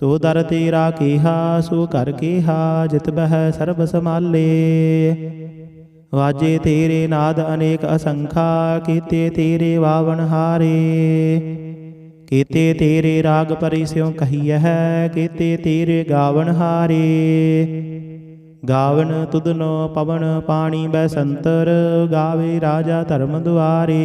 ਸੋ ਦਰ ਤੇਰਾ ਕੀਹਾ, ਸੋ ਕਰ ਕੀਹਾ ਜਿਤ ਬਹਿ ਸਰਬ ਸਮਾਲੇ ਵਾਜੇ ਤੇਰੇ ਨਾਦ ਅਨੇਕ ਅਸੰਖਾ, ਕੀਤੇ ਤੇਰੇ ਵਾਵਣ ਹਾਰੇ। ਕੀਤੇ ਤੇਰੇ ਰਾਗ ਪਰਿ ਸਿਉ ਕਹੀਐ, ਕੀਤੇ ਤੇਰੇ ਗਾਵਣ ਹਾਰੇ। ਗਾਵਨ ਤੁਧਨੋ ਪਵਨ, ਪਾਣੀ ਬੈਸੰਤਰ ਗਾਵੇ ਰਾਜਾ ਧਰਮ ਦੁਆਰੇ।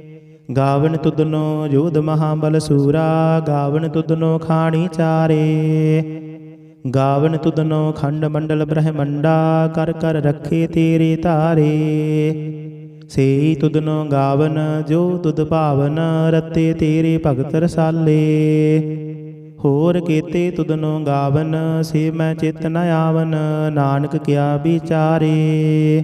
ਗਾਵਨ ਤੁਧਨੋ ਜੋਧ ਮਹਾਬਲ ਸੂਰਾ, ਗਾਵਨ ਤੁਧਨੋ ਖਾਣੀ ਚਾਰੇ। ਗਾਵਨ ਤੁਧਨੋ ਖੰਡ ਮੰਡਲ ਬ੍ਰਹਮੰਡਾ, ਕਰ ਕਰ ਰੱਖੇ ਤੇਰੇ ਧਾਰੇ। ਸੇਈ ਤੁਧਨੋ ਗਾਵਨ, ਜੋ ਤੁਧ ਭਾਵਨ, ਰਤੇ ਤੇਰੇ ਭਗਤ ਰਸਾਲੇ। ਹੋਰ ਕੀਤੇ ਤੁਧਨੋ ਗਾਵਨ, ਸੇ ਮੈਂ ਚਿਤ ਨ ਆਵਨ, ਨਾਨਕ ਕਿਆ ਵਿਚਾਰੇ।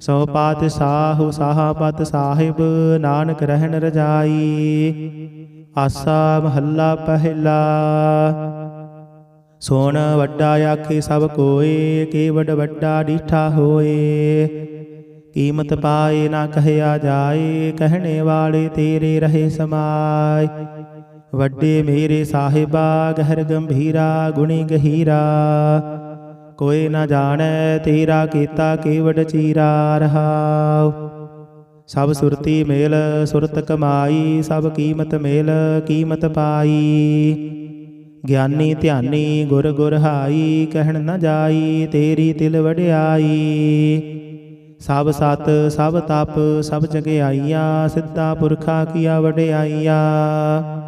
ਸੋ ਪਾਤ ਸਾਹੁ ਸਾਹਪਤ ਸਾਹਿਬ, ਨਾਨਕ ਰਹਿਣ ਰਜਾਈ। ਆਸਾ ਮਹੱਲਾ ਪਹਿਲਾ। ਸੋਣ ਵੱਡਾ ਆਖੇ ਸਭ ਕੋਏ ਕੇਵਡ ਵੱਡਾ ਡੀਠਾ ਹੋਏ। ਕੀਮਤ ਪਾਏ ਨਾ ਕਹਿਆ ਜਾਏ, ਕਹਿਣੇ ਵਾਲੇ ਤੇਰੇ ਰਹੇ ਸਮਾਏ। ਵੱਡੇ ਮੇਰੇ ਸਾਹਿਬਾ, ਗਹਿਰ ਗੰਭੀਰਾ, ਗੁਣੀ ਗਹੀਰਾ। ਕੋਈ ਨਾ ਜਾਣੈ ਤੇਰਾ ਕੀਤਾ ਕੇਵਡ ਚੀਰਾ ਰਹਾਉ। ਸਭ ਸੁਰਤੀ ਮੇਲ, ਸੁਰਤ ਕਮਾਈ, ਸਭ ਕੀਮਤ ਮੇਲ, ਕੀਮਤ ਪਾਈ। ਗਿਆਨੀ ਧਿਆਨੀ ਗੁਰ ਗੁਰ ਹਾਈ, ਕਹਿਣ ਨਾ ਜਾਈ ਤੇਰੀ ਤਿਲ ਵਡਿਆਈ। ਸਭ ਸਤ, ਸਭ ਤਪ, ਸਭ ਜਗਿਆਈਆਂ, ਸਿੱਧਾ ਪੁਰਖਾ ਕੀਆ ਵਡਿਆਈਆਂ।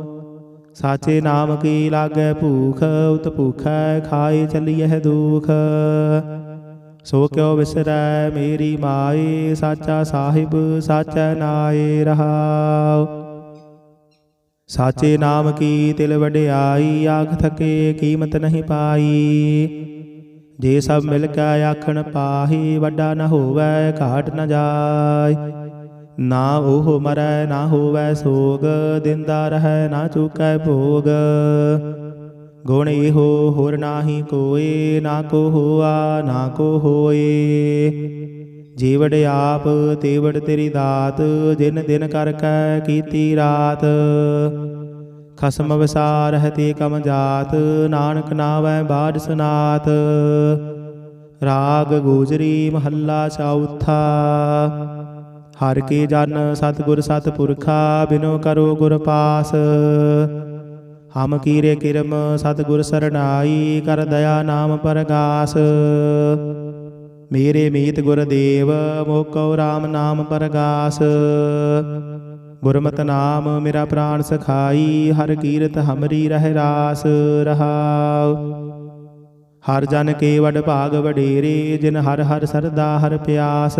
ਸਾਚੇ ਨਾਮ ਕੀ ਲਾਗੈ ਭੂਖ, ਉਤ ਭੂਖੈ ਖਾਏ ਚੱਲੀਐ ਦੁਖ। ਸੋ ਕਿਉ ਵਿਸਰੈ ਮੇਰੀ ਮਾਏ, ਸਾਚਾ ਸਾਹਿਬ ਸਾਚੈ ਨਾਏ ਰਹਾਉ। ਸਾਚੇ ਨਾਮ ਕੀ ਤਿਲ ਵਡਿਆਈ, ਆਖ ਥਕੇ ਕੀਮਤ ਨਹੀਂ ਪਾਈ। ਜੇ ਸਭ ਮਿਲ ਕੇ ਆਖਣ ਪਾਹੀ, ਵੱਡਾ ਨਾ ਹੋਵੈ, ਘਾਟ ਨਾ ਜਾਏ ਨਾ ਉਹ ਮਰੈ, ਨਾ ਹੋਵੈ ਸੋਗ, ਦਿੰਦਾ ਰਹੈ, ਨਾ ਚੁਕੈ ਭੋਗ। ਗੁਣ ਇਹੋ ਹੋਰ ਨਾਹੀ ਕੋਏ, ਨਾ ਕੋ ਹੋਆ, ਨਾ ਕੋ ਹੋਏ। ਜੀਵੜ ਆਪ, ਤੇਵੜ ਤੇਰੀ ਦਾਤ ਦਿਨ ਦਿਨ ਕਰ ਕੈ ਕੀਤੀ ਰਾਤ। ਖਸਮ ਵਿਸਾਰ ਹੈ ਤੇ ਕਮ ਜਾਤ, ਨਾਨਕ ਨਾਵੈ ਬਾਦ ਸੁਨਾਤ। ਰਾਗ ਗੋਜਰੀ ਮਹੱਲਾ ਚੌਥਾ। ਹਰ ਕੀ ਜਨ ਸਤਿਗੁਰ ਸਤਿਪੁਰਖਾ, ਬਿਨੋ ਕਰੋ ਗੁਰ ਪਾਸ। ਹਮ ਕੀਰੇ ਕਿਰਮ ਸਤਿਗੁਰ ਸਰਣਾਈ, ਕਰ ਦਇਆ ਨਾਮ ਪਰਗਾਸ। ਮੇਰੇ ਮੀਤ ਗੁਰਦੇਵ ਮੋਕਉ RAM ਨਾਮ ਪਰਗਾਸ। ਗੁਰਮਤ ਨਾਮ ਮੇਰਾ ਪ੍ਰਾਨ ਸਖਾਈ, ਹਰ ਕੀਰਤ ਹਮਰੀ ਰਹਿ ਰਾਸ, ਰਹਾਉ। ਹਰ ਜਨ ਕੇ ਵਡ ਭਾਗ ਵਡੇਰੇ, ਜਿਨ ਹਰ ਹਰ ਸਰਦਾ ਹਰ ਪਿਆਸ।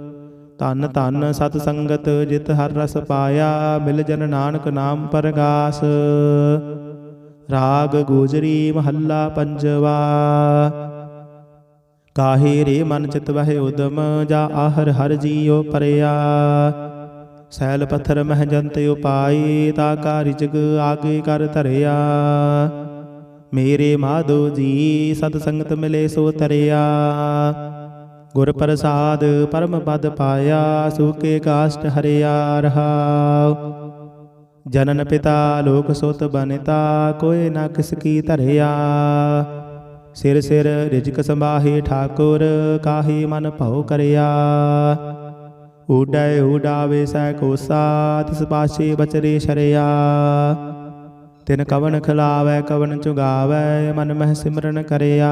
ਤਨ ਧੰਨ ਸਤ ਸੰਗਤ, ਜਿਤ ਹਰ ਰਸ ਪਾਇਆ, ਮਿਲ ਜਨ ਨਾਨਕ ਨਾਮ ਪਰਗਾਸ। ਰਾਗ ਗੋਜਰੀ ਮਹੱਲਾ ਪੰਜਵਾ। ਕਾਹੇ ਰੇ ਮਨ ਚਿਤ ਵਹਿ ਉਦਮ, ਜਾ ਆਹਰ ਹਰ ਜੀਉ ਪਰਿਆ। ਸੈਲ ਪੱਥਰ ਮਹਿ ਜੰਤ ਉਪਾਈ, ਤਾ ਕਾ ਰਿਜਗ ਆਗੇ ਕਰ ਧਰਿਆ। ਮੇਰੇ ਮਾਧੋ ਜੀ, ਸਤ ਸੰਗਤ ਮਿਲੇ ਸੋ ਤਰਿਆ। ਗੁਰ ਪ੍ਰਸਾਦ ਪਰਮ ਪਦ ਪਾਇਆ ਸੂਕੇ ਕਾਸ਼ਟ ਹਰਿਆ ਰਹਾਉ ਜਨਨ ਪਿਤਾ ਲੋਕ ਸੁਤ ਬਨਿਤਾ ਕੋਏ ਨਾ ਕਿਸ ਕੀ ਧਰਿਆ। ਸਿਰ ਸਿਰ ਰਿਜਕ ਸੰਭਾਹੇ ਠਾਕੁਰ, ਕਾਹੀ ਮਨ ਭਉ ਕਰਿਆ। ਊਡੈ ਊਡਾਵੇ ਸੈ ਕੋਸਾ, ਤਿਸ ਪਾਛੇ ਬਚਰੇ ਸ਼ਰਿਆ। ਤਿਨ ਕਵਨ ਖਿਲਾਵੈ ਕਵਨ ਚੁਗਾਵੈ, ਮਨ ਮਹਿ ਸਿਮਰਨ ਕਰਿਆ।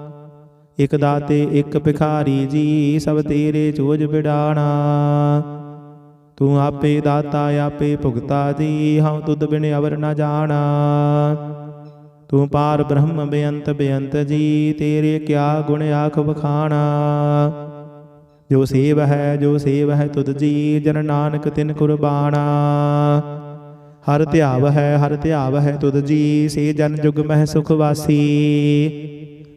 ਇਕ ਦਾਤੇ, ਇਕ ਭਿਖਾਰੀ, ਜੀ ਸਭ ਤੇਰੇ ਚੋਜ ਬਿਡਾਣਾ ਤੂੰ ਆਪੇ ਦਾਤਾ, ਆਪੇ ਭੁਗਤਾ, ਜੀ ਹਉ ਤੁਧ ਬਿਨ ਅਵਰ ਨਾ ਜਾਣਾ। ਤੂੰ ਪਾਰ ਬ੍ਰਹਮ ਬੇਅੰਤ ਬੇਅੰਤ, ਜੀ ਤੇਰੇ ਕਿਆ ਗੁਣ ਆਖ ਵਖਾਣਾ। ਜੋ ਸੇਵ ਹੈ, ਜੋ ਸੇਵ ਹੈ ਤੁਧ ਜੀ, ਜਨ ਨਾਨਕ ਤਿਨ ਕੁਰਬਾਨਾ ਹਰ ਧਿਆਵ ਹੈ, ਹਰ ਧਿਆਵ ਹੈ ਤੁਧ ਜੀ, ਸੇ ਜਨ ਜੁਗ ਮਹਿ ਸੁਖ ਵਾਸੀ।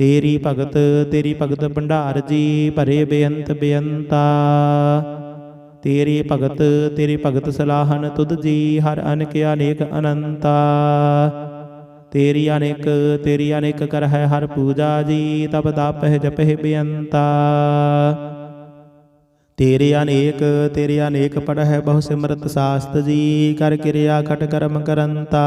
ਤੇਰੀ ਭਗਤ ਤੇਰੀ ਭਗਤ ਭੰਡਾਰ ਜੀ, ਭਰੇ ਬੇਅੰਤ ਬੇਅੰਤਾ। ਤੇਰੀ ਭਗਤ ਤੇਰੀ ਭਗਤ ਸਲਾਹਨ ਤੁਧ ਜੀ, ਹਰ ਅਨਕ ਅਨੇਕ ਅਨੰਤਾ। ਤੇਰੀ ਅਨੇਕ ਤੇਰੀ ਅਨੇਕ ਕਰ ਹੈ ਹਰ ਪੂਜਾ ਜੀ, ਤਪ ਤਪਹਿ ਜਪਹਿ ਬੇਅੰਤਾ। ਤੇਰੇ ਅਨੇਕ ਤੇਰੇ ਅਨੇਕ ਪੜਹਿ ਬਹੁ ਸਿਮਰਤ ਸਾਸਤ ਜੀ, ਕਰ ਕਿਰਿਆ ਖਟ ਕਰਮ ਕਰੰਤਾ।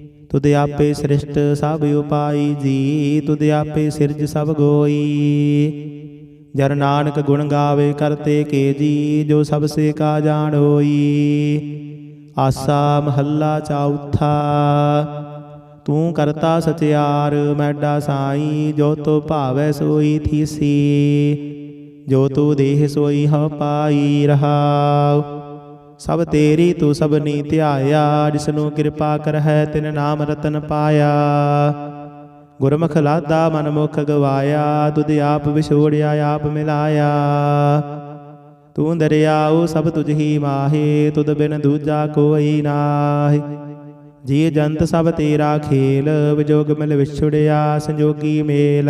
ਤੁਧ ਆਪੇ ਸ੍ਰਿਸ਼ਟ ਸਭ ਉਪਾਈ ਜੀ, ਤੁਧ ਆਪੇ ਸਿਰਜ ਸਭ ਗੋਈ। ਜਰ ਨਾਨਕ ਗੁਣ ਗਾਵੇ ਕਰਤੇ ਕੇ ਜੀ, ਜੋ ਸਭ ਸੇ ਕਾ ਜਾਣ ਹੋਈ। ਆਸਾ ਮਹੱਲਾ ਚੌਥਾ ਤੂੰ ਕਰਤਾ ਸਚਿਆਰ, ਮੈਡਾ ਸਾਈ, ਜੋ ਤੋ ਭਾਵੈ ਸੋਈ ਥੀਸੀ। ਜੋ ਤੂ ਦੇਹ ਸੋਈ ਹਉ ਪਾਈ ਰਹਾਉ। ਸਭ ਤੇਰੀ ਤੂੰ ਸਭਨੀ ਧਿਆਇਆ, ਜਿਸਨੂੰ ਕਿਰਪਾ ਕਰਹਿ, ਤਿਨ ਨਾਮ ਰਤਨ ਪਾਇਆ। ਗੁਰਮੁਖ ਲਾਦਾ ਮਨ ਮੁਖ ਗਵਾਇਆ, ਤੁਧ ਆਪ ਵਿਛੋੜਿਆ, ਆਪ ਮਿਲਾਇਆ। ਤੂੰ ਦਰਿਆਉ ਸਭ ਤੁਝ ਹੀ ਮਾਹੇ, ਤੁਧ ਬਿਨ ਦੂਜਾ ਕੋਈ ਨਾਹੀ। ਜੀ ਜੰਤ ਸਭ ਤੇਰਾ ਖੇਲ, ਵਿਜੋਗ ਮਿਲ ਵਿਛੜਿਆ, ਸੰਜੋਗੀ ਮੇਲ।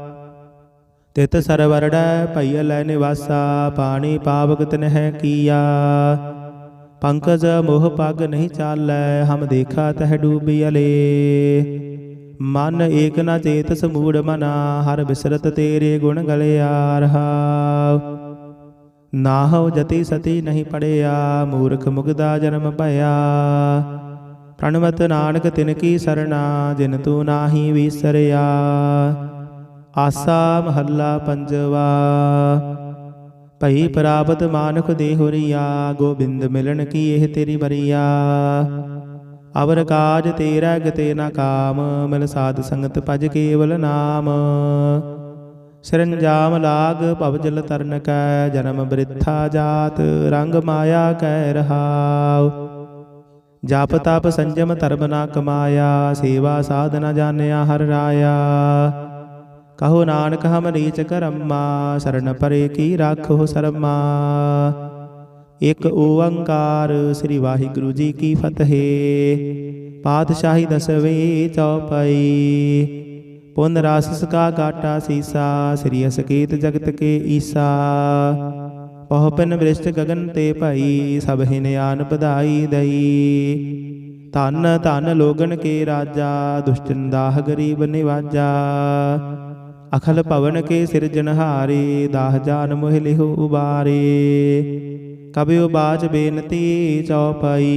ਤਿਤ ਸਰਵਰੜੈ ਭਈ ਲੈ ਨਿਵਾਸਾ, ਪਾਣੀ ਪਾਵਕ ਤਨਹਿ ਕੀਆ। ਪੰਕਜ ਮੋਹ ਪਗ ਨਹੀਂ ਚਾਲੈ, ਹਮ ਦੇਖਾ ਤਹ ਡੂਬਿਅਲੇ ਮਨ ਏਕ ਨ ਚੇਤ ਸਮੂੜ ਮਨਾ, ਹਰ ਬਿਸਰਤ ਤੇਰੇ ਗੁਣ ਗਲਿਆ ਰਹਾਉ ਨਾਹਉ ਜਤੀ ਸਤੀ ਨਹੀਂ ਪੜਿਆ, ਮੂਰਖ ਮੁਗਦਾ ਜਨਮ ਭਇਆ। ਪ੍ਰਣਵਤ ਨਾਨਕ ਤਿਨ ਕੀ ਸਰਣਾ, ਜਿਨ ਤੂੰ ਨਾਹੀ ਵਿਸਰਿਆ। ਆਸਾ ਮਹੱਲਾ ਪੰਜਵਾ। ਭਈ ਪ੍ਰਾਪਤ ਮਾਨੁਖ ਦੇਹੋਰੀਆ ਗੋਬਿੰਦ ਮਿਲਣ ਕੀ ਇਹ ਤੇਰੀ ਬਰੀਆ ਅਵਰ ਕਾਜ ਤੇਰਾ ਗਤੇ ਨਾ ਕਾਮ, ਮਿਲ ਸਾਧ ਸੰਗਤ ਭਜ ਕੇਵਲ ਨਾਮ। ਸਰੰਜਾਮ ਲਾਗ ਭਵ ਜਲ ਤਰਨ ਕੈ, ਜਨਮ ਬ੍ਰਿਥਾ ਜਾਤ, ਰੰਗ ਮਾਇਆ ਕੈ ਰਹਾਉ। ਜਪ ਤਪ ਸੰਜਮ ਧਰਮ ਨਾ ਕਮਾਇਆ, ਸੇਵਾ ਸਾਧਨਾ ਜਾਣਿਆ ਹਰ ਰਾਇਆ। ਕਹੋ ਨਾਨਕ ਹਮ ਨੀਚ ਕਰਮਾ, ਸਰਨ ਪਰੇ ਕੀ ਰਾਖੋ ਸਰਮਾ। ਇਕ ਓੰਕਾਰ ਸ੍ਰੀ ਵਾਹਿਗੁਰੂ ਜੀ ਕੀ ਫਤਿਹ। ਪਾਤਸ਼ਾਹੀ ਦਸਵੇਂ ਚੌਪਈ। ਪੁਨ ਰਾਸਸ ਕਾ ਕਾਟਾ ਸੀਸਾ, ਸ੍ਰੀ ਅਸਕੀਤ ਜਗਤ ਕੇ ਈਸਾ। ਪਹੁਪਨ ਬ੍ਰਿਸ਼ਟ ਗਗਨ ਤੇ ਭਈ, ਸਭ ਹਿਨਿਆਨ ਵਧਾਈ ਦਈ। ਧਨ ਧਨ ਲੋਗਨ ਕੇ ਰਾਜਾ, ਦੁਸ਼ਟਨ ਦਾਹ ਗਰੀਬ ਨਿਵਾਜਾ। ਅਖਲ ਭਵਨ ਕੇ ਸਿਰਜਨਹਾਰੇ ਦਾਹ ਜਾਨ ਮੋਹਿ ਲਿਹੁ ਉਬਾਰੇ। ਕਬਿਉ ਬਾਜ ਬੇਨਤੀ ਚੌਪਈ।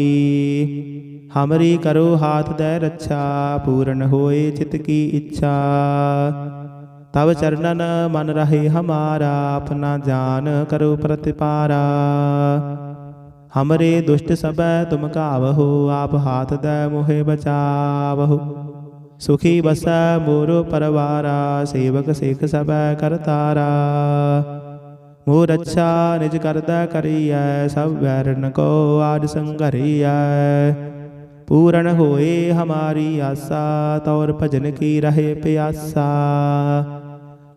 ਹਮਰੀ ਕਰੋ ਹਾਥ ਦੇ ਰੱਛਾ, ਪੂਰਨ ਹੋਏ ਚਿਤ ਕੀ ਇੱਛਾ। ਤਬ ਚਰਨਨ ਮਨ ਰਹੇ ਹਮਾਰਾ, ਆਪਣਾ ਜਾਨ ਕਰੋ ਪ੍ਰਤਿਪਾਰਾ। ਹਮਰੇ ਦੁਸ਼ਟ ਸਬੈ ਤੁਮ ਕਾਵਹੋ ਆਪ ਹਾਥ ਦੇ ਮੋਹਿ ਬਚਾਵਹੋ। ਸੁਖੀ ਬਸੈ ਮੋਰੋ ਪਰਵਾਰਾ, ਸੇਵਕ ਸਿੱਖ ਸਬੈ ਕਰਤਾਰਾ ਮੋਰ ਅੱਛਾ ਨਿਜ ਕਰਦਾ ਕਰੀਐ, ਸਭ ਵੈਰਨ ਕੋ ਆਦ ਸੰਘਰੀਐ। ਪੂਰਨ ਹੋਏ ਹਮਾਰੀ ਆਸਾ, ਤੌਰ ਭਜਨ ਕੀ ਰਹੇ ਪਿਆਸਾ।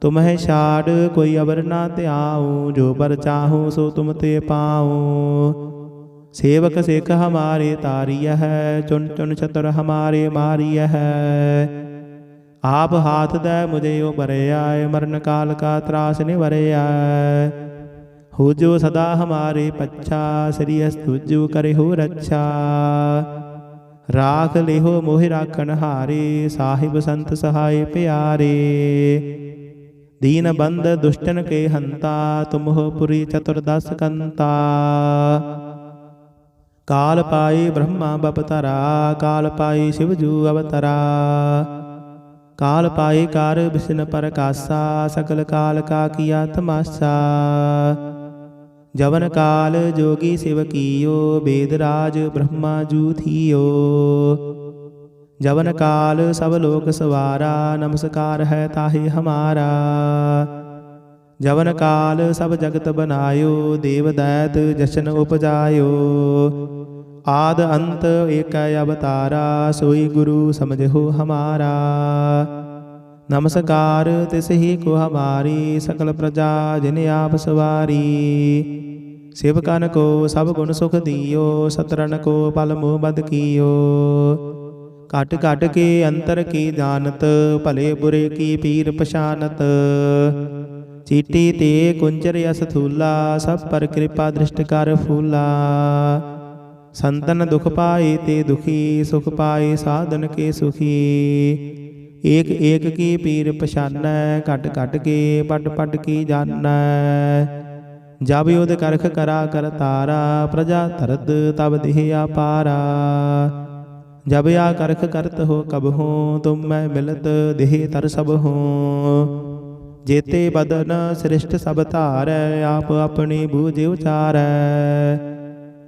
ਤੁਮਹਿ ਛਾੜ ਕੋਈ ਅਵਰ ਨਾ ਧਿਆਉ, ਜੋ ਪਰ ਚਾਹੂ ਸੋ ਤੁਮ ਤੇ ਪਾਉ। ਸੇਵਕ ਸਿੱਖ ਹਮਾਰੇ ਤਾਰੀय ਹੈ ਚੁਨ ਚੁਨ ਚਤੁਰ ਹਮਾਰੇ ਮਾਰੀय ਹੈ ਆਪ ਹਾਥ ਦੇ ਮੁਝੇ ਉਬਰਿਆ ਮਰਨ ਕਾਲ ਕਾ ਤਰਾਸ ਨਿਵਰਿਆ ਹੋ ਜੋ ਸਦਾ ਹਮਾਰੇ ਪੱਛਾ ਸ੍ਰੀ ਅਸਤੁਜੂ ਕਰੇ ਹੋ ਰੱਛਾ ਰਾਖ ਲਿਹੋ ਮੋਹਿ ਰਾਖਣ ਹਾਰੇ ਸਾਹਿਬ ਸੰਤ ਸਹਾਇ ਪਿਆਰੇ ਦੀਨ ਬੰਦ ਦੁਸ਼ਟਨ ਕੇ ਹੰਤਾ ਤੁਮਹੁ ਪੁਰੀ ਚਤੁਰਦਸ ਕੰਤਾ ਕਾਲ ਪਾਈ ਬ੍ਰਹਮਾ ਬਪਤਰਾ, ਕਾਲ ਪਾਈ ਸ਼ਿਵਜੂ ਅਵਤਰਾ। ਕਾਲ ਪਾਈ ਕਾਰ ਵਿਸ਼ਨ ਪਰਕਾਸਾ ਸਕਲ ਕਾਲ ਕਾ ਕੀਆ ਤਮਾਸਾ। ਜਵਨ ਕਾਲ ਜੋਗੀ ਸਿਵ ਕੀਓ, ਬੇਦ ਰਾਜ ਬ੍ਰਹਮਾ ਜੂ ਥੀਓ। ਜਵਨ ਕਾਲ ਸਭ ਲੋਕ ਸਵਾਰਾ, ਨਮਸਕਾਰ ਹੈ ਤਾਹੇ ਹਮਾਰਾ। ਜਵਨ ਕਾਲ ਸਭ ਜਗਤ ਬਨਾਇਓ, ਦੇਵ ਦੈਤ ਜਸ਼ਨ ਉਪਜਾਇਓ। ਆਦ ਅੰਤ ਏਕੈ ਅਵਤਾਰਾ, ਸੋਈ ਗੁਰੂ ਸਮਝੋ ਹਮਾਰਾ। ਨਮਸਕਾਰ ਤਿਸ ਹੀ ਕੋ ਹਮਾਰੀ, ਸਕਲ ਪ੍ਰਜਾ ਜਿਨ ਆਪ ਸਵਾਰੀ। ਸਿਵਕਨ ਕੋ ਸਭ ਗੁਣ ਸੁਖ ਦਿਓ ਸਤਰਨ ਕੋ ਪਲ ਮੋਹ ਬਦ ਕੀਓ। ਘਟ ਘਟ ਕੇ ਅੰਤਰ ਕੀ ਜਾਣਤ, ਭਲੇ ਬੁਰੇ ਕੀ ਪੀਰ ਪਛਾਨਤ। ਚੀਟੀ ਤੇ ਕੁੰਜਰ ਅਸ ਥੂਲਾ ਸਭ ਪਰ ਕਿਰਪਾ ਦ੍ਰਿਸ਼ਟ ਕਰ ਫੂਲਾ। ਸੰਤਨ ਦੁਖ ਪਾਏ ਤੇ ਦੁਖੀ, ਸੁਖ ਪਾਏ ਸਾਧਨ ਕੇ ਸੁਖੀ। ਏਕ ਏਕ ਕੀ ਪੀਰ ਪਛਾਨੈ, ਘਟ ਘਟ ਕੇ ਪਟ ਪਟ ਕੀ ਜਾਣੈ ਜਬ ਯੋਧ ਕਰਖ ਕਰਾ, ਕਰ ਤਾਰਾ, ਪ੍ਰਜਾ ਧਰਦ ਤਬ ਦੇਹ ਆਪਾਰਾ ਜਬ ਆ ਕਰਖ ਕਰਤ ਹੋ ਕਬ ਹੋ, ਤੁਮ ਮੈਂ ਮਿਲਤ ਦੇਹ ਤਰ ਸਭ ਹੋ। ਜੇਤੇ ਬਦਨ ਸ੍ਰਿਸ਼ਟ ਸਭ ਧਾਰੈ, ਆਪ ਆਪਣੀ ਬੂਝ ਉਚਾਰੈ।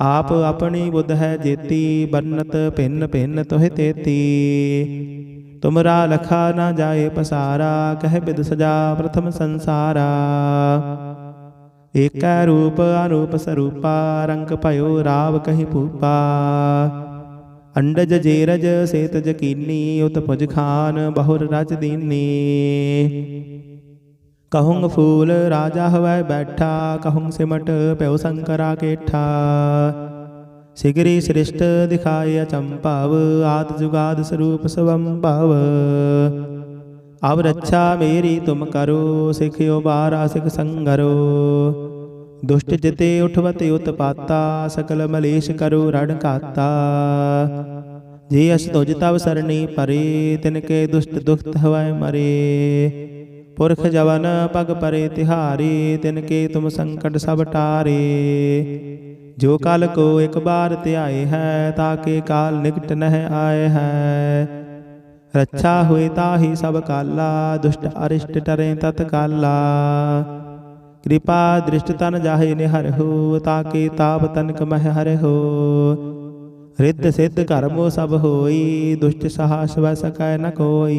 ਆਪ ਆਪਣੀ ਬੁੱਧ ਹੈ ਜੇਤੀ, ਬਨਤ ਭਿੰਨ ਭਿੰਨ ਤੋਹਿ ਤੇਤੀ। ਤੁਮਰਾ ਲਖਾ ਨਾ ਜਾਏ ਪਸਾਰਾ, ਕਹਿ ਬਿਦ ਸਜਾ ਪ੍ਰਥਮ ਸੰਸਾਰਾ। ਏਕੈ ਰੂਪ ਅਨੂਪ ਸਰੂਪਾ, ਰੰਗ ਭਇਓ ਰਾਵ ਕਹੀ ਭੂਪਾ। ਅੰਡਜ ਜੇਰਜ ਸੇਤ ਜਕੀਨੀ ਉਤ ਭੁਜ ਖਾਨ, ਬਹੁਰ ਰਚ ਦੀਨੀ। ਕਹੁੰਗ ਫੂਲ ਰਾਜਾ ਹਵੈ ਬੈਠਾ, ਕਹੁੰਗ ਸਿਮਟ ਭਇਓ ਸੰਕਰਾ ਕੇਠਾ। ਸਿਗਰੀ ਸ੍ਰਿਸ਼ਟ ਦਿਖਾਇ ਅਚੰਭਵ, ਆਦ ਜੁਗਾਦ ਸਰੂਪ ਸਵੰਭਵ। ਅਬ ਰੱਛਾ ਮੇਰੀ ਤੁਮ ਕਰੋ ਸਿਖਿਓ ਬਾਰਾ ਸਿਖ ਸੰਗਰੋ। ਦੁਸ਼ਟ ਜਿਤੇ ਉਠਵਤ ਉਤਪਾਤਾ, ਸਕਲ ਮਲੇਸ਼ ਕਰੋ ਰੜ ਕਾਤਾ ਜੇ ਅਸ ਤੁਜ ਤਵ ਸਰਣੀ ਪਰੇ, ਤਿਨ ਕੇ ਦੁਸ਼ਟ ਦੁਖਤ ਹਵੈ ਮਰੇ। ਪੁਰਖ ਜਵਨ ਪਗ ਪਰੇ ਤਿਹਾਰੀ, ਤਿਨ ਕੇ ਤੁਮ ਸੰਕਟ ਸਭ ਟਾਰੇ। ਜੋ ਕਲ ਕੋ ਇੱਕ ਬਾਰ ਧਿਆਏ ਹੈ ਤਾਕੇ ਕਾਲ ਨਿਕਟ ਨਹਿ ਆਏ ਹੈ। ਰੱਛਾ ਹੋਏ ਤਾਹੀ ਸਭ ਕਾਲਾ, ਦੁਸ਼ਟ ਅਰਿਸ਼ਟ ਟਰੇ ਤਤ ਕਾਲਾ। ਕਿਰਪਾ ਦ੍ਰਿਸ਼ਟ ਤਨ ਜਾਹੇ ਨਿਹਰਹੁ ਤਾਕੇ ਤਾਪ ਤਨਕ ਮਹਿ ਹਰਹੁ ਰਿੱਧ ਸਿੱਧ ਕਰਮੋ ਸਭ ਹੋਈ, ਦੁਸ਼ਟ ਸਹਾਸ ਵੈ ਨ ਕੋਈ।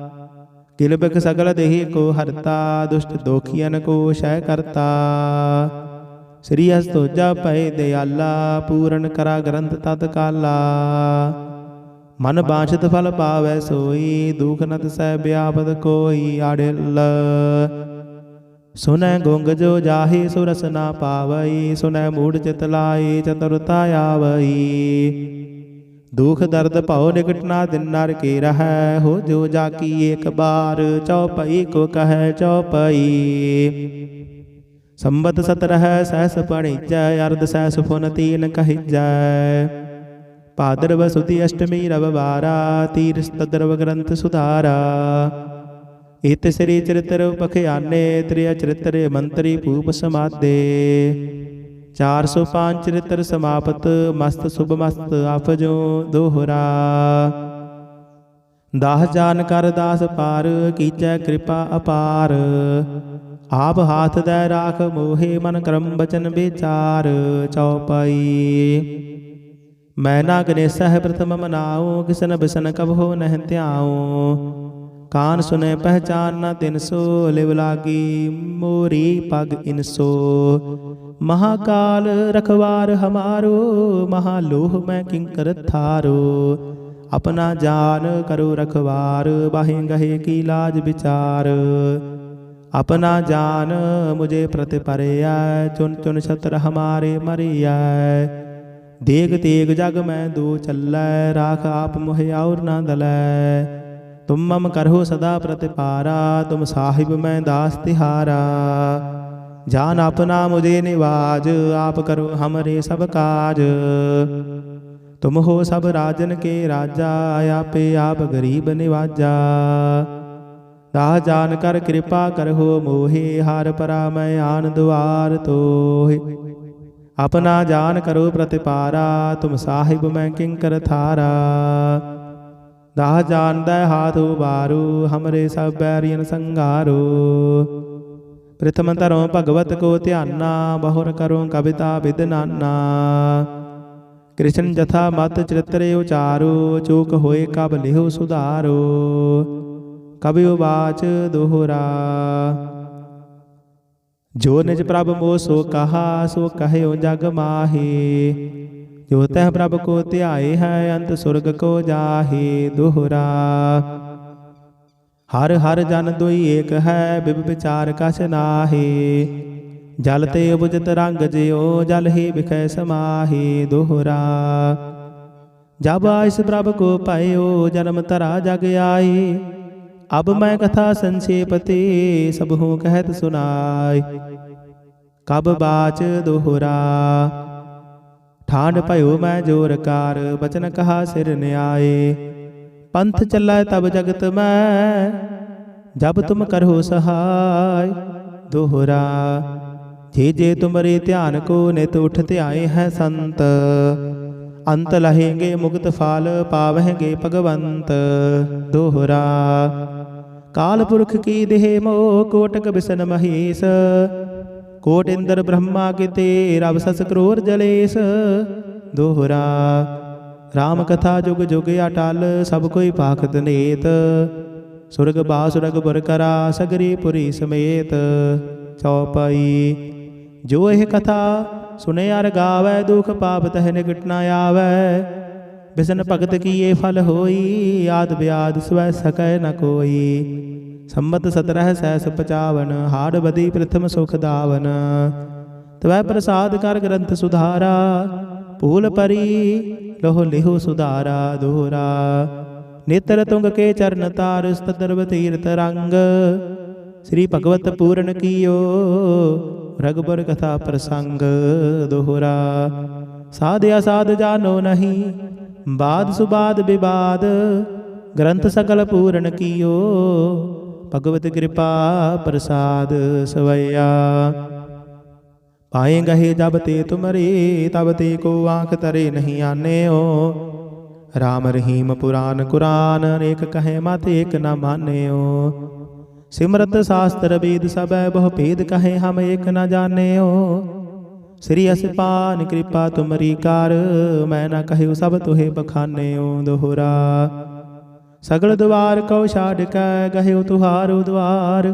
ਕਿਲਬਕ ਸਗਲ ਦੇਹੀ ਕੋ ਹਰਤਾ, ਦੁਸ਼ਟ ਦੋਖੀਆਂ ਕੋ ਸ਼ੈ ਕਰਤਾ। ਸ੍ਰੀ ਹਸਤੋਜਾ ਭਏ ਦਿਆਲਾ, ਪੂਰਨ ਕਰਾ ਗ੍ਰੰਥ ਤਤ ਕਾਲਾ। ਮਨ ਬਾਛਤ ਫਲ ਪਾਵੈ ਸੋਈ, ਦੁਖ ਨਤ ਸਹਿ ਬਿਆਪਦ ਕੋਈ ਆੜਿਲ। ਸੁਨੈ ਗੁੰਗ ਜੋ ਜਾਹੇ ਸੁਰਸ ਨਾ ਪਾਵਈ, ਸੁਨੈ ਮੂੜ ਚਿਤ ਲਾਈ, ਚਤੁਰਤਾ ਆਵਈ। ਦੁਖ ਦਰਦ ਭਉ ਨਿਕਟ ਨਾ ਦਿਨ ਨਰ ਕੇ ਰਹੈ, ਹੋ ਜੋ ਜਾ ਕੀ ਏਕ ਬਾਰ ਚਉਪਈ ਕੋ ਕਹੈ ਚਉਪਈ ਸੰਬਤ ਸਤਰਹ ਸਹਿਸ ਪਣੀਜੈ ਅਰਧ ਸਹਿਸ ਫੁਨ ਤੀਨ ਕਹਿਜੈ। ਭਾਦਰਵ ਸੁਦੀ ਅਸ਼ਟਮੀ ਰਵ ਬਾਰਾ ਤੀਰ ਤਦਰਵ ਗ੍ਰੰਥ ਸੁਧਾਰਾ। ਇਤ ਸ੍ਰੀ ਚਰਿਤ੍ਰ ਪਖਿਆਨੇ ਤ੍ਰਿਆ ਚਰਿਤ੍ਰ ਮੰਤਰੀ ਭੂਪ ਸਮਾਦੇ। 405 ਚਰਿਤ੍ਰ ਸਮਾਪਤ, ਮਸਤ ਸੁਭ ਮਸਤ ਆਫਜੋ ਦੋਹਰਾ। ਦਾਸ ਜਾਨ ਕਰ ਦਾਸ ਪਾਰ, ਕੀਚੈ ਕਿਰਪਾ ਅਪਾਰ। ਆਪ ਹਾਥ ਦੇ ਰਾਖ, ਮੋਹੇ ਮਨ ਕਰਮ ਬਚਨ ਵਿਚਾਰ, ਚਉਪਈ। ਮੈਂ ਨਾ ਗਨੇ ਸਹਿ ਪ੍ਰਥਮ ਮਨਾਉ, ਕਿਸਨ ਬਿਸਨ ਕਬ ਹੋ ਨਹਿ ਧਿਆਉ। ਕਾਨ ਸੁਨੇ ਪਹਿਚਾਨ ਨ ਤਿਨ ਸੋ, ਲਿਵ ਲਾਗੀ ਮੋਰੀ ਪਗ ਇਨਸੋ ਮਹਾਕਾਲ ਰਖਵਾਰ ਹਮਾਰੋ ਮਹਾ ਲੋਹ ਮੈਂ ਕਿੰਕਰ ਥਾਰੋ। ਆਪਣਾ ਜਾਨ ਕਰੋ ਰਖਵਾਰ, ਬਾਹੇ ਗਹੇ ਕੀ ਲਾਜ ਵਿਚਾਰ। ਆਪਣਾ ਜਾਨ ਮੁਝੇ ਪ੍ਰਤ ਪਰਿਆ, ਚੁਨ ਚੁਨ ਛਤਰ ਹਮਾਰੇ ਮਰਿਆ। ਦੇਗ ਤੇਗ ਜਗ ਮੈਂ ਦੋ ਚੱਲੈ, ਰਾਖ ਆਪ ਮੁਹਿ ਔਰ ਨਾ ਦਲੈ। ਤੁਮ ਮਮ ਕਰਹੁ ਸਦਾ ਪ੍ਰਤਿਪਾਰਾ, ਤੁਮ ਸਾਹਿਬ ਮੈਂ ਦਾਸ ਤਿਹਾਰਾ। ਜਾਨ ਆਪਣਾ ਮੁਝੇ ਨਿਵਾਜ, ਆਪ ਕਰੋ ਹਮਰੇ ਸਭ ਕਾਜ। ਤੁਮ ਹੋ ਸਭ ਰਾਜਨ ਕੇ ਰਾਜਾ, ਆਪੇ ਆਪ ਗਰੀਬ ਨਿਵਾਜਾ। ਤਾ ਜਾਨ ਕਰ ਕਿਰਪਾ ਕਰਹੁ ਮੋਹੇ, ਹਰ ਪਰਾ ਮੈਂ ਆਨ ਦੁਆਰ ਤੋਹੇ। ਆਪਣਾ ਜਾਨ ਕਰੋ ਪ੍ਰਤਿਪਾਰਾ, ਤੁਮ ਸਾਹਿਬ ਮੈਂ ਕਿੰ ਕਰ ਥਾਰਾ ਦਾਹ ਜਾਣਦਾ ਹਾਥ ਉਬਾਰੂ, ਹਮਰੇ ਸਭ ਬੈਰੀਨ ਸੰਗਾਰੂ। ਪ੍ਰਥਮ ਧਰੋ ਭਗਵਤ ਕੋ ਧਿਆਨਾ ਬਹੁਰ ਕਰੋ ਕਵਿਤਾ ਵਿਦ ਕ੍ਰਿਸ਼ਨ ਜਥਾ ਮਤ ਚਰਿਤਰੇ ਉਚਾਰੋ ਚੂਕ ਹੋਏ ਕਬ ਲਿਹੋ ਸੁਧਾਰੋ ਕਬਿ ਉਬਾਚ ਦੋਹਰਾ ਜੋ ਨਿਜ ਪ੍ਰਭ ਮੋ ਸੋ ਕਹਾ ਸੋ ਕਹਿਓ ਜਗ ਮਾਹੀ ਜੋ ਤਹ ਪ੍ਰਭ ਕੋ ਧਿਆਏ ਹੈ ਅੰਤ ਸੁਰਗ ਕੋ ਜਾਹੇ ਦੋਹਰਾ ਹਰ ਹਰ ਜਨ ਦੁਈ ਏਕ ਹੈ ਬਿਬ ਵਿਚਾਰ ਕਛ ਨਾਹੀ ਜਲ ਤੇ ਉਪਜਤ ਰੰਗ ਜਿਉ ਜਲ ਹੀ ਵਿਖੈ ਸਮਾਹੀ ਦੋਹਰਾ ਜਬ ਆਇਸ ਪ੍ਰਭ ਕੋ ਪਾਇਓ ਜਨਮ ਤਰਾ ਜਗ ਆਈ ਅਬ ਮੈਂ ਕਥਾ ਸੰਖੇਪ ਤੇ ਸਭ ਹੂੰ ਕਹਿਤ ਸੁਨਾਈ ਕਬ ਬਾਚ ਦੋਹਰਾ ਠਾਂਡ ਭਇਓ ਮੈਂ ਜੋਰ ਕਾਰ ਬਚਨ ਕਹਾ ਸਿਰ ਨਿਆਏ ਪੰਥ ਚੱਲੈ ਤਬ ਜਗਤ ਮੈਂ, ਜਬ ਤੁਮ ਕਰੋ ਸਹਾय ਦੋਹਰਾ। ਜੇ ਜੇ ਤੁਮਰੇ ਧਿਆਨ ਕੋ ਨਿਤ ਉਠ ਧਿਆਏ ਹੈ ਸੰਤ, ਅੰਤ ਲਹੇਗੇ ਮੁਕਤ ਫਾਲ ਪਾਵਹਿਗੇ ਭਗਵੰਤ, ਦੋਹਰਾ। ਕਾਲ ਪੁਰਖ ਕੀ ਦੇਹ ਮੋ ਕੋਟਕ ਬਿਸਨ ਮਹੇਸ਼ ਕੋਟ ਇੰਦਰ ਬ੍ਰਹਮਾ ਕਿਤੇ ਰਵ ਸਸ ਕਰੋਰ ਜਲੇਸ਼, ਦੋਹਰਾ। ਰਾਮ ਕਥਾ ਜੁਗ ਜੁਗ ਅਟਲ, ਸਭ ਕੋਈ ਪਾਖਤ ਨੇਤ। ਸੁਰਗ ਬਾਸੁਰਗ ਬੁਰ ਕਰਾ, ਸਗਰੀ ਪੁਰੀ ਸਮੇਤ। ਚੌਪਈ ਜੋ ਇਹ ਕਥਾ ਸੁਨੇ ਅਰ ਗਾਵੈ, ਦੁਖ ਪਾਪ ਤਹਿ ਨਿਕਟ ਨ ਆਵੈ। ਬਿਸਨ ਭਗਤ ਕੀਏ ਫਲ ਹੋਈ, ਆਦ ਬਿਆਦ ਸਵੈ ਸਕੈ ਨ ਕੋਈ। ਸੰਮਤ ਸਤਰਹ ਸੈਸ 55 ਹਾੜ ਬਦੀ ਪ੍ਰਥਮ ਸੁਖ ਦਾਵਨ। ਤਵੈ ਪ੍ਰਸਾਦ ਕਰ ਗ੍ਰੰਥ ਸੁਧਾਰਾ, ਭੂਲ ਪਰੀ ਲਹੁ ਲਿਹੁ ਸੁਧਾਰਾ ਦੋਹਰਾ ਨੇਤਰ ਤੁੰਗ ਕੇ ਚਰਨ ਤਾਰ ਸਤਦਰਵ ਤੀਰਤ ਰੰਗ, ਸ੍ਰੀ ਭਗਵਤ ਪੂਰਨ ਕੀਓ ਰਗਬਰ ਕਥਾ ਪ੍ਰਸੰਗ ਦੋਹਰਾ ਸਾਧ ਅਸਾਧ ਜਾਣੋ ਨਹੀਂ, ਬਾਦ ਸੁਬਾਦ ਵਿਵਾਦ ਗ੍ਰੰਥ ਸਕਲ ਪੂਰਨ ਕੀਓ, ਭਗਵਤ ਕਿਰਪਾ ਪ੍ਰਸਾਦ ਸਵਈਆ ਪਾਏ ਗਹੇ ਜਬ ਤੇ ਤੁਮਰੇ, ਤਬ ਤੇ ਕੋ ਆਂਖ ਤਰੇ ਨਹੀਂ ਆਨੇਓ। ਰਾਮ ਰਹੀਮ ਪੁਰਾਨ ਕੁਰਾਨ, ਅਨੇਕ ਕਹੇ ਮਤ ਏਕ ਨ ਮਾਨਿਓ। ਸਿਮਰਤ ਸ਼ਾਸਤਰ ਵੇਦ ਸਭੈ, ਬਹੁ ਭੇਦ ਕਹੇ ਹਮ ਏਕ ਨ ਜਾਣਿਓ। ਸ੍ਰੀ ਅਸਪਾਨ ਕਿਰਪਾ ਤੁਮਰੀ ਕਰ, ਮੈਂ ਨਾ ਕਹਿਉ ਸਭ ਤੁਹੇ ਬਖਾਨਿਓ ਦੋਹਰਾ। ਸਗਲ ਦਵਾਰ ਕਉ ਛਾੜ ਕੈ, ਗਹਿਉ ਤੁਹਾਰੂ ਦਵਾਰ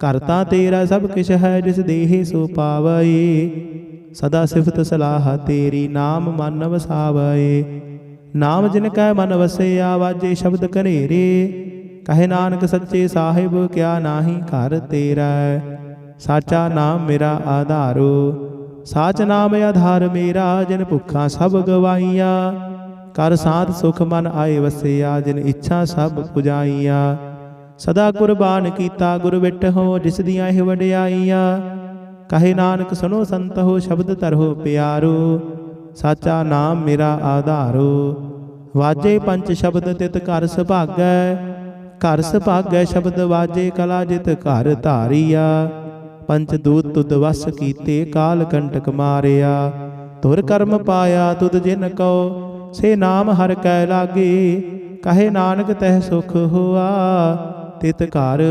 ਕਰਤਾ ਤੇਰਾ ਸਭ ਕਿਛ ਹੈ, ਜਿਸ ਦੇਹੇ ਸੋ ਪਾਵਈ। ਸਦਾ ਸਿਫਤ ਸਲਾਹ ਤੇਰੀ, ਨਾਮ ਮਨ ਵਸਾਵਈ। ਨਾਮ ਜਿਨ ਕੈ ਮਨ ਵਸਿਆ, ਵਾਜੇ ਸ਼ਬਦ ਘਨੇਰੇ। ਕਹੇ ਨਾਨਕ ਸੱਚੇ ਸਾਹਿਬ, ਕਿਆ ਨਾਹੀ ਘਰ ਤੇਰਾ। ਸਾਚਾ ਨਾਮ ਮੇਰਾ ਆਧਾਰੋ। ਸਾਚ ਨਾਮ ਆਧਾਰ ਮੇਰਾ, ਜਿਨ ਭੁੱਖਾਂ ਸਭ ਗਵਾਈਆਂ। ਕਰ ਸਾਧ ਸੁਖ ਮਨ ਆਏ ਵਸਿਆ, ਜਿਨ ਇੱਛਾ ਸਭ ਪੁਜਾਈਆਂ। ਸਦਾ ਕੁਰਬਾਨ ਕੀਤਾ ਗੁਰ ਵਿਟ ਹੋ, ਜਿਸ ਦੀਆਂ ਇਹ ਵਡਿਆਈਆਂ। ਕਹੇ ਨਾਨਕ ਸੁਨੋ ਹੋ, ਸ਼ਬਦ ਧਰੋ ਪਿਆਰੋ। ਸਾਚਾ ਨਾਮ ਮੇਰਾ ਆਧਾਰੋ। ਵਾਜੇ ਪੰਜ ਸ਼ਬਦ ਤਿਤ ਘਰ ਸੁਭਾਗੈ। ਘਰ ਸੁਭਾਗੈ ਸ਼ਬਦ ਵਾਜੇ ਕਲਾ ਜਿਤ ਘਰ ਧਾਰੀਆ। ਪੰਚ ਦੂਤ ਤੁਧ ਵਸ ਕੀਤੇ ਕਾਲ ਕੰਟਕ ਮਾਰਿਆ। ਤੁਰ ਕਰਮ ਪਾਇਆ ਤੁਧ ਜਿਨ ਕਉ, ਸੇ ਨਾਮ ਹਰ ਕੈ ਲਾਗੇ। ਕਹੇ ਨਾਨਕ ਤਹਿ ਸੁਖ ਹੋਆ। ਤਿਤ ਘਰ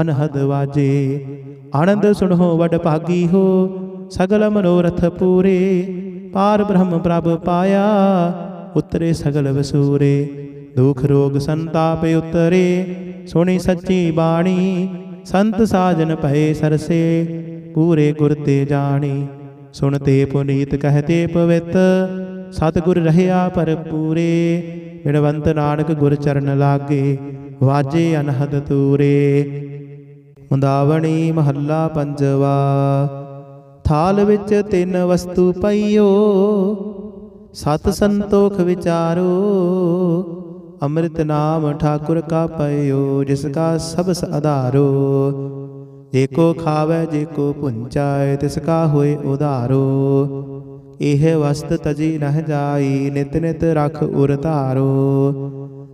ਅਨਹਦ ਵਾਜੇ। ਆਨੰਦ ਸੁਣੋ ਵਡ ਭਾਗੀ ਹੋ, ਸਗਲ ਮਨੋਰਥ ਪੂਰੇ। ਪਾਰ ਬ੍ਰਹਮ ਪ੍ਰਭ ਪਾਇਆ, ਉਤਰੇ ਸਗਲ ਵਸੂਰੇ। ਦੁਖ ਰੋਗ ਸੰਤਾਪ ਉਤਰੇ, ਸੁਣੀ ਸੱਚੀ ਬਾਣੀ। ਸੰਤ ਸਾਜਨ ਭਏ ਸਰਸੇ, ਪੂਰੇ ਗੁਰ ਤੇ ਜਾਣੀ। ਸੁਣਤੇ ਪੁਨੀਤ ਕਹਤੇ ਪਵਿੱਤ, ਸਤਿਗੁਰ ਰਹਿਆ ਪਰ ਪੂਰੇ ਬਿਨਵੰਤ ਨਾਨਕ ਗੁਰ ਚਰਨ ਲਾਗੇ। ਵਾਜੇ ਅਨਹਦ ਤੂਰੇ, ਮੁੰਦਾਵਣੀ ਮਹੱਲਾ ਪੰਜਵਾ। ਥਾਲ ਵਿੱਚ ਤਿੰਨ ਵਸਤੂ ਪਈਓ, ਸਤ ਸੰਤੋਖ ਵਿਚਾਰੋ, ਅੰਮ੍ਰਿਤ ਨਾਮ ਠਾਕੁਰ ਕਾ ਪਇਓ, ਜਿਸ ਕਾ ਸਬਸ ਆਧਾਰੋ। ਜੇ ਕੋ ਖਾਵੇ, ਜੇ ਕੋ ਪੁੰਚਾਏ, ਤਿਸ ਕਾ ਹੋਏ ਉਧਾਰੋ। ਇਹ ਵਸਤ ਤਜੀ ਨਹ ਜਾਈ, ਨਿਤ ਨਿਤ ਰਖ ਉਰ ਧਾਰੋ।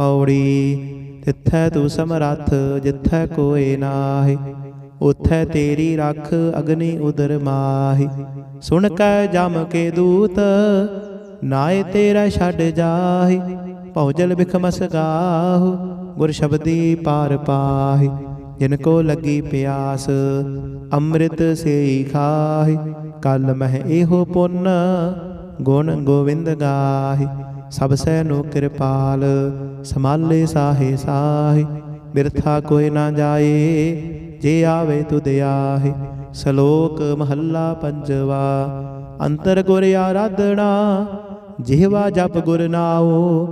ਪੌੜੀ ਤਿੱਥੈ ਤੂੰ ਸਮਰੱਥ, ਜਿੱਥੈ ਕੋਏ ਨਾਹੀ, ਉਥੈ ਤੇਰੀ ਰੱਖ ਅਗਨੀ ਉਦਰ ਮਾਹੀ। ਸੁਣ ਕੈ ਜਮ ਕੇ ਦੂਤ, ਨਾਏ ਤੇਰਾ ਛੱਡ ਜਾਹੀ, ਭੌਜਲ ਬਿਖਮਸ ਗਾਹੁ ਗੁਰ ਸ਼ਬਦੀ ਪਾਰ ਪਾਹੀ। ਜਿਨ ਕੋ ਲੱਗੀ ਪਿਆਸ, ਅੰਮ੍ਰਿਤ ਸੇਈ ਖਾਹੀ। ਕਲ ਮਹਿ ਇਹੋ ਪੁੰਨ, ਗੁਣ ਗੋਵਿੰਦ ਗਾਹੀ। ਸਭ ਸੈ ਨੂੰ ਕਿਰਪਾਲ ਸਮਾਲੇ ਸਾਹੇ ਸਾਹੇ, ਬਿਰਥਾ ਕੋਈ ਨਾ ਜਾਏ, ਜੇ ਆਵੇ ਤੁਧ ਆਹੇ। ਸ਼ਲੋਕ ਮਹੱਲਾ ਪੰਜਵਾ, ਅੰਤਰ ਗੁਰ ਆਰਾਧਣਾ ਜਿਹਵਾ ਜਪ ਗੁਰ ਨਾਉ,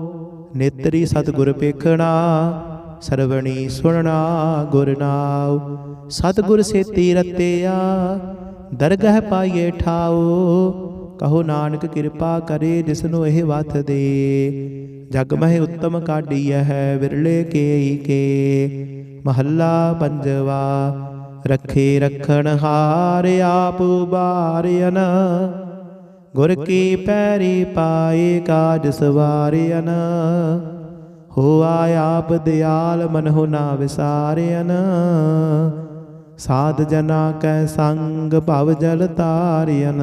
ਨੇਤਰੀ ਸਤਿਗੁਰ ਪੇਖਣਾ ਸਰਵਣੀ ਸੁਣਨਾ ਗੁਰ ਨਾਉ। ਸਤਿਗੁਰ ਸੇਤੀ ਰਤਿਆ, ਦਰਗਹਿ ਪਾਈਏ ਠਾਉ ਕਹੋ ਨਾਨਕ ਕਿਰਪਾ ਕਰੇ ਜਿਸਨੂੰ ਇਹ ਵਤ ਦੇ। ਜਗ ਮਹਿ ਉਤਮ ਕਾਢੀਐ ਹੈ ਵਿਰਲੇ ਕੇਈ ਕੇ। ਮਹੱਲਾ ਪੰਜਵਾ, ਰੱਖੇ ਰਖਣ ਹਾਰ ਆਪ ਬਾਰਿਆਨ ਗੁਰ ਕੀ ਪੈਰੀ ਪਾਏ ਕਾਜ ਸਵਾਰਿਆਨ ਹੋਆ ਆਪ ਦਿਆਲ ਮਨਹੁ ਨਾ ਵਿਸਾਰਿਆਨ ਸਾਧ ਜਨਾ ਕੈ ਸੰਗ ਭਵ ਜਲ ਤਾਰਿਆਨ